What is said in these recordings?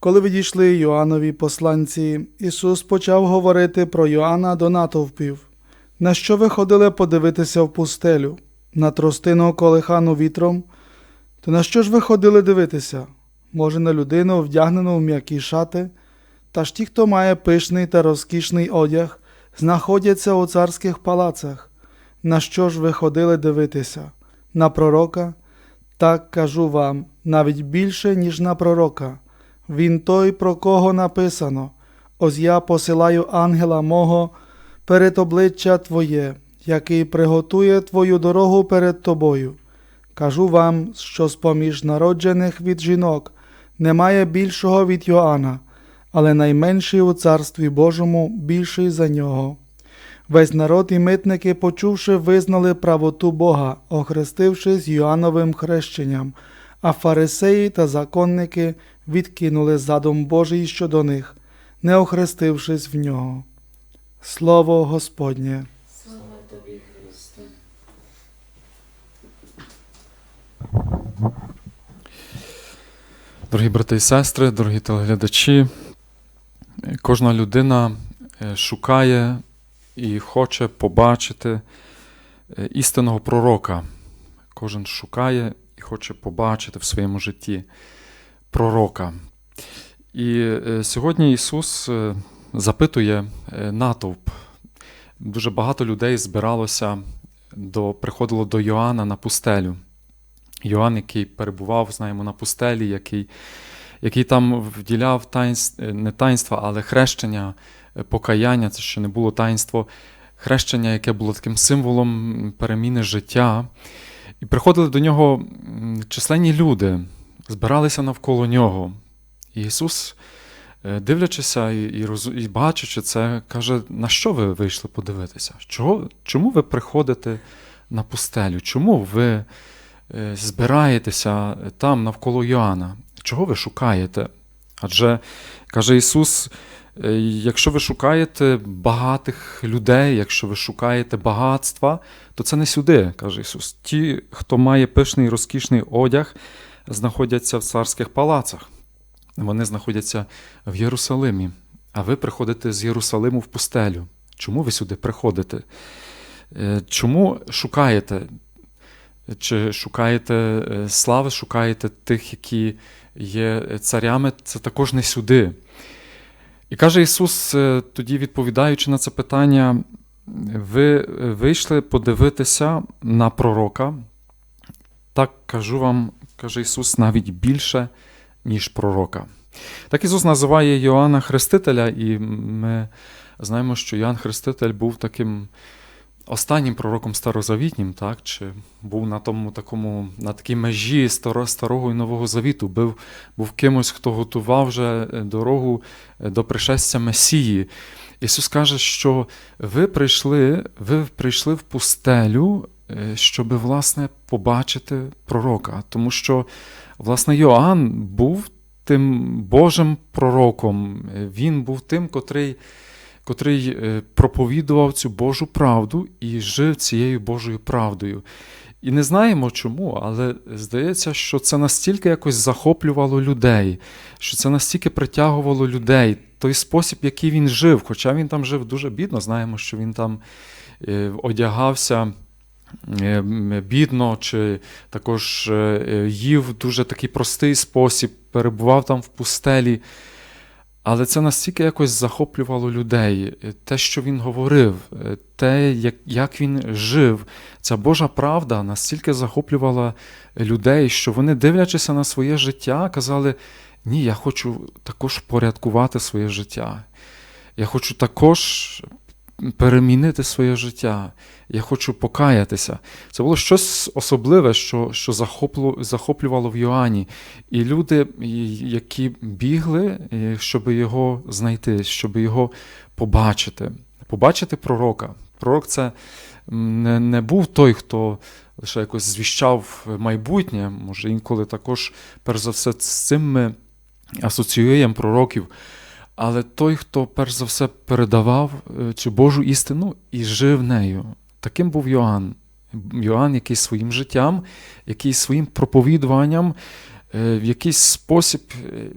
Коли відійшли Йоаннові посланці, Ісус почав говорити про Йоанна до натовпів. На що ви ходили подивитися в пустелю? На тростину колихану вітром? То на що ж ви ходили дивитися? Може, на людину, вдягнену в м'які шати? Та ж ті, хто має пишний та розкішний одяг, знаходяться у царських палацах. На що ж ви ходили дивитися? На пророка? Так кажу вам, навіть більше, ніж на пророка. Він той, про кого написано: Ось я посилаю ангела мого перед обличчя Твоє, який приготує Твою дорогу перед тобою. Кажу вам, що з-поміж народжених від жінок немає більшого від Йоанна, але найменший у царстві Божому більший за нього. Весь народ і митники, почувши, визнали правоту Бога, охрестившись Йоанновим хрещенням, а фарисеї та законники відкинули задум Божий щодо них, не охрестившись в нього. Слово Господнє. Слава тобі, Христе. Дорогі брати і сестри, дорогі телеглядачі, кожна людина е, шукає і хоче побачити е, істинного пророка. Кожен шукає і хоче побачити в своєму житті пророка. І е, сьогодні Ісус е, запитує е, натовп. Дуже багато людей збиралося до, приходило до Йоанна на пустелю. Йоанн, який перебував, знаємо, на пустелі, який, який там вділяв таїнств, не таїнства, але хрещення, покаяння, це ще не було таїнство, хрещення, яке було таким символом переміни життя. І приходили до нього численні люди, збиралися навколо нього. І Ісус, е, дивлячися і, розу- і бачачи це, каже: на що ви вийшли подивитися? Чого, чому ви приходите на пустелю? Чому ви е, збираєтеся там навколо Йоанна? Чого ви шукаєте? Адже каже Ісус: якщо ви шукаєте багатих людей, якщо ви шукаєте багатства, то це не сюди, каже Ісус. Ті, хто має пишний і розкішний одяг, знаходяться в царських палацах. Вони знаходяться в Єрусалимі. А ви приходите з Єрусалиму в пустелю. Чому ви сюди приходите? Е, Чому шукаєте? Чи шукаєте е, слави, шукаєте тих, які є царями, це також не сюди. І каже Ісус, е, тоді відповідаючи на це питання, ви вийшли подивитися на пророка. Так кажу вам, каже Ісус, навіть більше, ніж пророка. Так Ісус називає Йоанна Хрестителя, і ми знаємо, що Йоанн Хреститель був таким останнім пророком старозавітнім, так? чи був на тому такому, на такій межі старого і нового завіту, був, був кимось, хто готував вже е, дорогу е, до пришестя Месії. Ісус каже, що ви прийшли, ви прийшли в пустелю, е, щоб, власне, побачити пророка. Тому що, власне, Йоанн був тим Божим пророком. Він був тим, котрий котрий е, проповідував цю Божу правду і жив цією Божою правдою. І не знаємо чому, але здається, що це настільки якось захоплювало людей, що це настільки притягувало людей, той спосіб, який він жив. Хоча він там жив дуже бідно, знаємо, що він там е, одягався е, бідно, чи також їв дуже такий простий спосіб, перебував там в пустелі. Але це настільки якось захоплювало людей, те, що він говорив, те, як, він жив, ця Божа правда настільки захоплювала людей, що вони, дивлячися на своє життя, казали: ні, я хочу також порядкувати своє життя. Я хочу також перемінити своє життя. Я хочу покаятися. Це було щось особливе, що, що захоплювало в Йоанні. І люди, які бігли, щоб його знайти, щоб його побачити, побачити пророка. Пророк це не, не був той, хто лише якось звіщав майбутнє. Може, інколи також, перш за все, з цим ми асоціюємо пророків. Але той, хто перш за все передавав е, цю Божу істину і жив нею. Таким був Йоанн. Йоанн, який своїм життям, який своїм проповідуванням е, в якийсь спосіб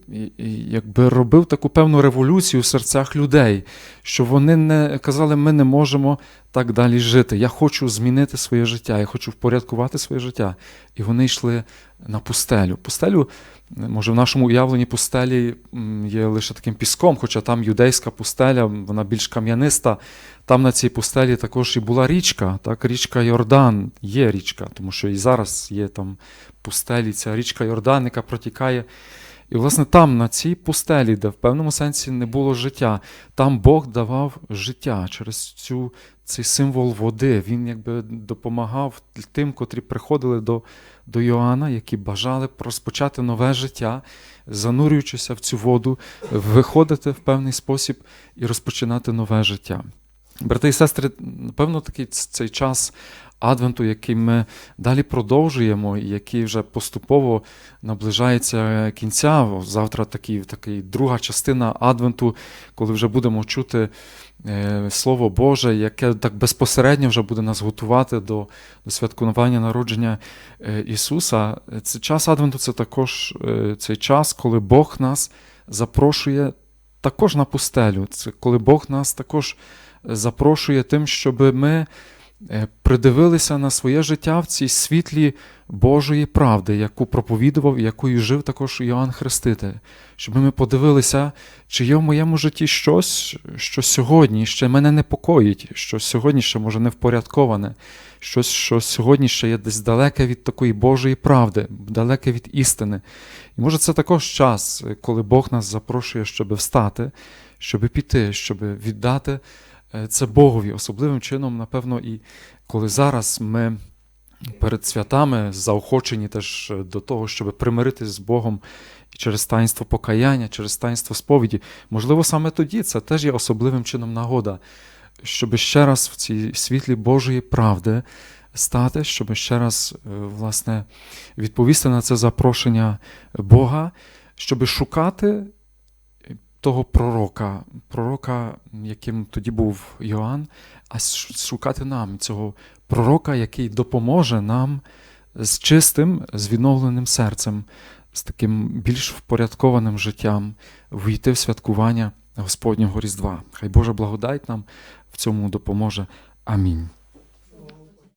е, якби робив таку певну революцію в серцях людей, що вони не казали, ми не можемо так далі жити. Я хочу змінити своє життя, я хочу впорядкувати своє життя. І вони йшли на пустелю. Пустелю, може, в нашому уявленні пустелі є лише таким піском, хоча там юдейська пустеля, вона більш кам'яниста. Там на цій пустелі також і була річка, так, річка Йордан, є річка, тому що і зараз є там пустелі, ця річка Йордан, яка протікає. І, власне, там, на цій пустелі, де в певному сенсі не було життя, там Бог давав життя через цю, цей символ води. Він якби допомагав тим, котрі приходили до, до Йоанна, які бажали розпочати нове життя, занурюючися в цю воду, виходити в певний спосіб і розпочинати нове життя. Брати і сестри, напевно, такий цей час Адвенту, який ми далі продовжуємо, і який вже поступово наближається кінця. Завтра такий, такий друга частина Адвенту, коли вже будемо чути е, Слово Боже, яке так безпосередньо вже буде нас готувати до, до святкування народження е, Ісуса. Це час Адвенту це також е, цей час, коли Бог нас запрошує також на пустелю. Це коли Бог нас також запрошує тим, щоб ми придивилися на своє життя в цій світлі Божої правди, яку проповідував і якою жив також Йоанн Хреститель. Щоб ми подивилися, чи є в моєму житті щось, що сьогодні ще мене непокоїть, що сьогодні ще може не впорядковане, щось, що сьогодні ще є десь далеке від такої Божої правди, далеке від істини. І може це також час, коли Бог нас запрошує, щоб встати, щоб піти, щоб віддати е, це Богові. Особливим чином, напевно, і коли зараз ми перед святами заохочені теж до того, щоб примиритись з Богом через таїнство покаяння, через таїнство сповіді. Можливо, саме тоді це теж є особливим чином нагода, щоб ще раз в цій світлі Божої правди стати, щоб ще раз, е, власне, відповісти на це запрошення Бога, щоб шукати того пророка, пророка, яким тоді був Йоанн, а шукати нам цього пророка, який допоможе нам з чистим, з відновленим серцем, з таким більш впорядкованим життям війти в святкування Господнього Різдва. Хай Божа благодать нам в цьому допоможе. Амінь.